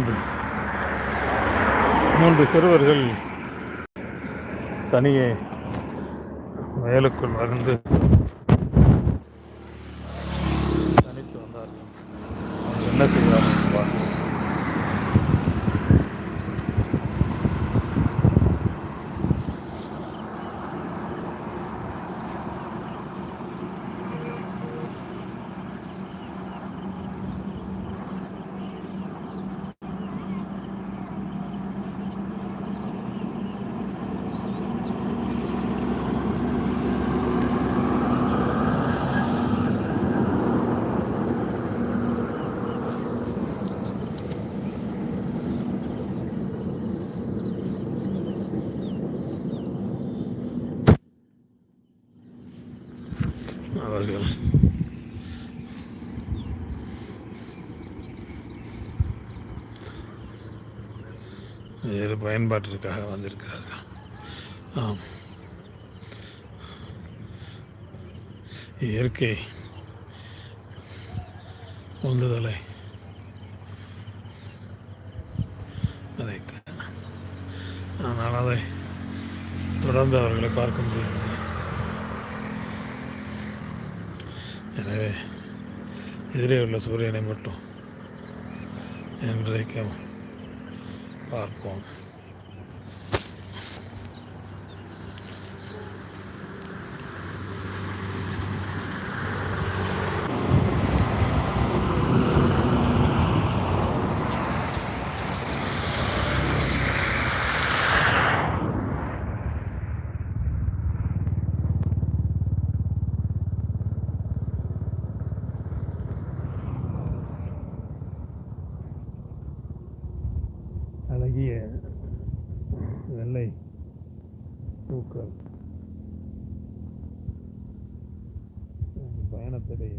மூன்று மூன்று சிறுவர்கள் தனியே வயலுக்குள் வந்து தனித்து வந்தார்கள். என்ன செய்கிறார்கள் அவர்கள். வேறு பயன்பாட்டிற்காக வந்திருக்கிறார்கள். ஆம். இயற்கை உந்துதலை அதை ஆனால் அதை தொடர்ந்து அவர்களை பார்க்க முடியும் எனவே எதிரே உள்ள சூரியனை மட்டும் என்றைக்கும் பார்ப்போம். அழகிய வெள்ளை பூக்கள். பயணத்திலே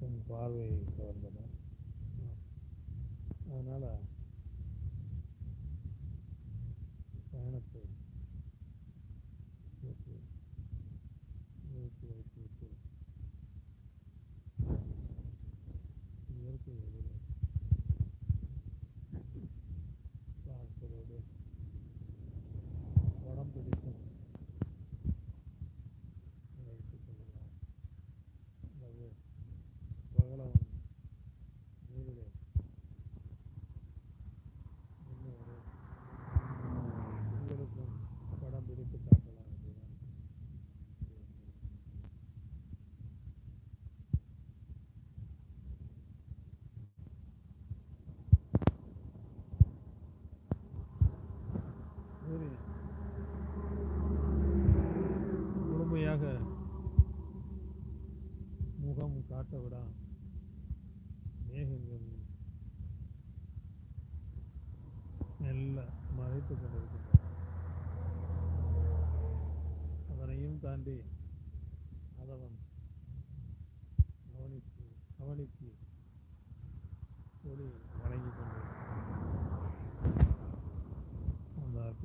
என் பார்வையை கவர்ந்தன. அதனால் சூரியன் முழுமையாக முகம் காட்ட விடா மேகங்கள் மெல்ல மறைத்து கொண்டிருக்கின்றன. அதனையும் தாண்டி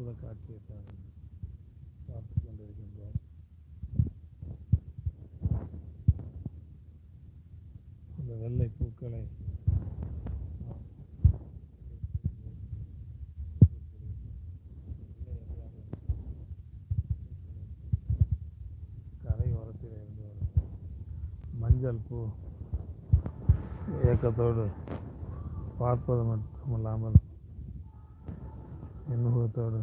அற்புத காட்சியை தான் பார்த்து கொண்டிருக்கின்றோம் அந்த வெள்ளை பூக்களை கரை ஓரத்தில் இருந்து வரும். மஞ்சள் பூ ஏக்கத்தோடு பார்ப்பது மட்டுமல்லாமல் எண்முகத்தோடு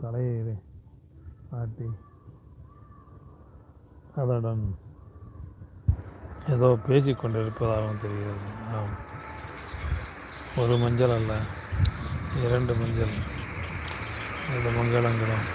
தலையை ஆட்டி அதனுடன் ஏதோ பேசிக்கொண்டிருப்பதாகவும் தெரிகிறது. ஆம். ஒரு மஞ்சள் அல்ல இரண்டு மஞ்சள் இந்த மங்களங்களும்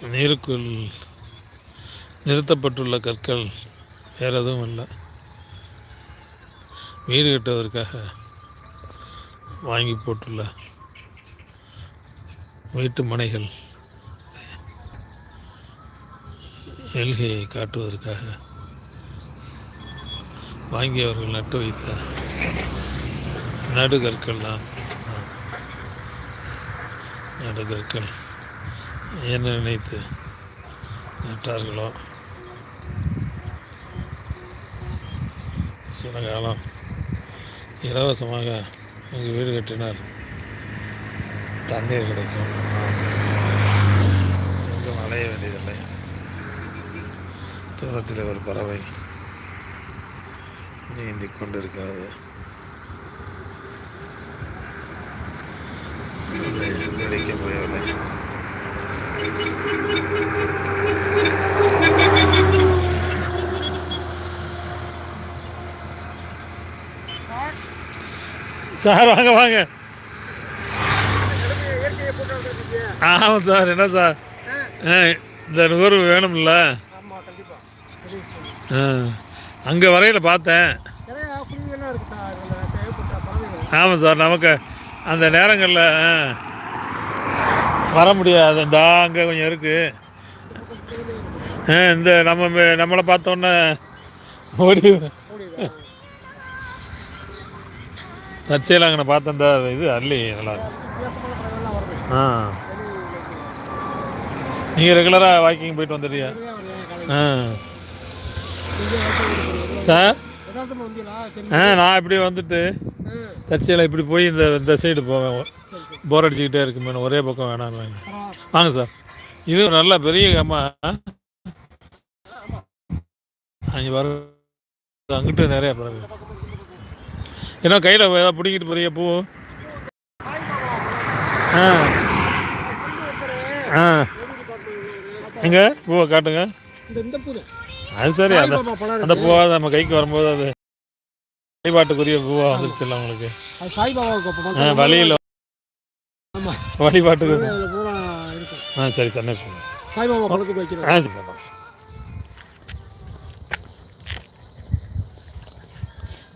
நீருக்குள் நிறுத்தப்பட்டுள்ள கற்கள் வேறு எதுவும் இல்லை. வீடு கட்டுவதற்காக வாங்கி போட்டுள்ள வீட்டு மனைகள் எல்கையை காட்டுவதற்காக வாங்கியவர்கள் நட்டு வைத்த நடுகற்கள் தான் நடுகற்கள். என்ன நினைத்து நட்டார்களோ சில காலம் இலவசமாக எங்கள் வீடு கட்டினால் தண்ணீர் கிடைக்கும். எங்கும் அலைய வேண்டியதில்லை. தூரத்தில் ஒரு பறவை நீந்தி கொண்டிருக்கிறது. கிடைக்க முடியவில்லை. சார் வாங்க வாங்க. ஆமாம் சார் என்ன சார்? ஆ இந்த நுகர்வு வேணும்ல. ஆ அங்கே வரையில் பார்த்தேன். ஆமாம் சார் நமக்கு அந்த நேரங்களில் ஆ, வர முடியாது. இந்த அங்கே கொஞ்சம் இருக்குது ஆ இந்த நம்ம நம்மளை பார்த்தோன்னே ஓடி தற்செயலாக அங்கே பார்த்தேன் அந்த இது அள்ளி நல்லா ஆ. நீங்கள் ரெகுலராக வாக்கிங் போயிட்டு வந்துடுறியா ஆ. சார்? ஆ நான் இப்படி வந்துட்டு தற்செயலாக இப்படி போய் இந்த இந்த சைடு போவேன். போர் அடிச்சுக்கிட்டே இருக்கு மேடம் ஒரே பக்கம் வேணாம் வாங்க. வாங்க சார். இது நல்ல பெரிய அம்மா அங்கே வர அங்கிட்டு நிறையா பிறகு ஏன்னா கையில் ஏதாவது பிடிக்கிட்டு போறிய பூ? ஆ. ஆ. எங்க? பூவை காட்டுங்க. அது சரி அந்த அந்த பூவா நம்ம கைக்கு வரும்போது அது வழிபாட்டுக்குரிய பூவா வந்துருச்சுல்ல உங்களுக்கு. சாய்பாபாவுக்கு ஆ வழியில். வழிபாட்டுக்கு. ஆ சரி சார் சாய்பாபா ஆ சரி சார்.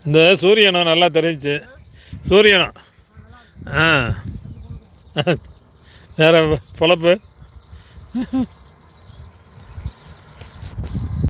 இந்த சூரியனம் நல்லா தெரிஞ்சுச்சு சூரியனம் ஆ. வேறு பொழப்பு.